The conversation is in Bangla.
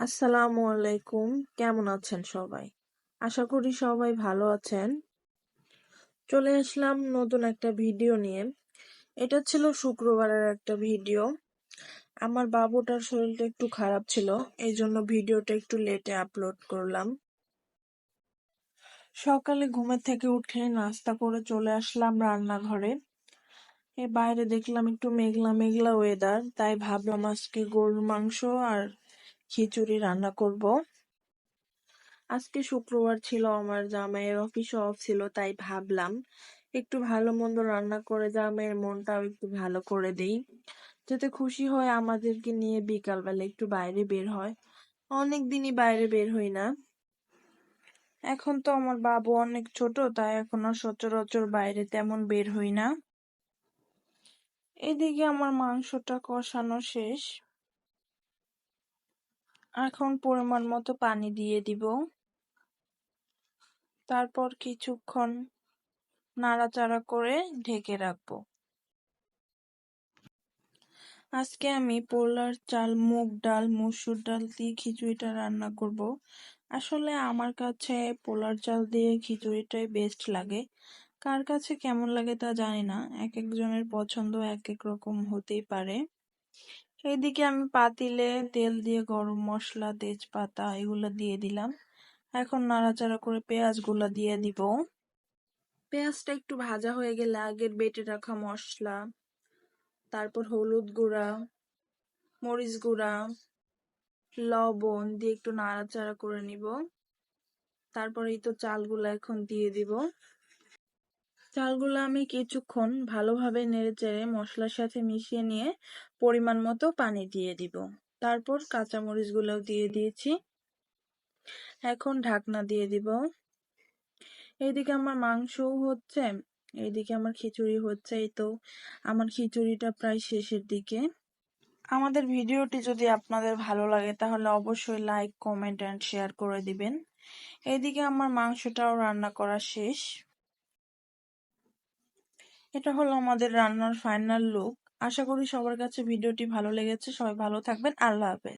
আসসালামু আলাইকুম। কেমন আছেন সবাই? আশা করি সবাই ভালো আছেন। চলে আসলাম নতুন একটা ভিডিও নিয়ে। এটা ছিল শুক্রবারের একটা ভিডিও। আমার বাবুটার শরীরটা একটু খারাপ ছিল এই জন্য ভিডিওটা একটু লেটে আপলোড করলাম। সকালে ঘুমের থেকে উঠে নাস্তা করে চলে আসলাম রান্নাঘরে। এ বাইরে দেখলাম একটু মেঘলা মেঘলা ওয়েদার তাই ভাবলাম আজকে গরুর মাংস আর খিচুড়ি রান্না করব। আজকে শুক্রবার ছিল আমার জামাইয়ের অফিস অফ ছিল, তাই ভাবলাম একটু ভালো মন্দ রান্না করে জামাইয়ের মনটাও একটু ভালো করে দেই। যাতে খুশি হয়, আমাদেরকে নিয়ে বিকালবেলা একটু বাইরে বের হয়। অনেক দিনই বাইরে বের হই না। এখন তো আমার বাবু অনেক ছোট, তাই এখন আর সচরাচর বাইরে তেমন বের হই না। এদিকে আমার মাংসটা কষানো শেষ। এখন পরিমাণ মতো পানি দিয়ে দিব। তারপর কিছুক্ষণ নাড়াচাড়া করে ঢেকে রাখব। আজকে আমি পোলার চাল, মুগ ডাল, মসুর ডাল দিয়ে খিচুড়িটা রান্না করব। আসলে আমার কাছে পোলার চাল দিয়ে খিচুড়িটাই বেস্ট লাগে। কার কাছে কেমন লাগে তা জানি না। এক একজনের পছন্দ এক এক রকম হতেই পারে। এইদিকে আমি পাতিলে তেল দিয়ে গরম মশলা, তেজপাতা এগুলো দিয়ে দিলাম। এখন নাড়াচাড়া করে পেঁয়াজগুলো দিয়ে দিব। পেঁয়াজটা একটু ভাজা হয়ে গেলে আগের বেটে রাখা মশলা, তারপর হলুদ গুঁড়া, মরিচ গুঁড়া, লবণ দিয়ে একটু নাড়াচাড়া করে নিব। তারপর এই তো চালগুলো এখন দিয়ে দিব। চালগুলো আমি কিছুক্ষণ ভালোভাবে নেড়েচেড়ে মশলার সাথে মিশিয়ে নিয়ে পরিমাণ মতো পানি দিয়ে দিব। তারপর কাঁচামরিচগুলোও দিয়ে দিয়েছি। এখন ঢাকনা দিয়ে দিব। এইদিকে আমার মাংসও হচ্ছে, এইদিকে আমার খিচুড়ি হচ্ছে। এই তো, আমার খিচুড়িটা প্রায় শেষের দিকে। আমাদের ভিডিওটি যদি আপনাদের ভালো লাগে, তাহলে অবশ্যই লাইক কমেন্ট অ্যান্ড শেয়ার করে দিবেন। এইদিকে আমার মাংসটাও রান্না করা শেষ। এটা হলো আমাদের রান্নার ফাইনাল লুক আশা করি সবার কাছে ভিডিওটি ভালো লেগেছে। সবাই ভালো থাকবেন। আল্লাহ হাফেজ।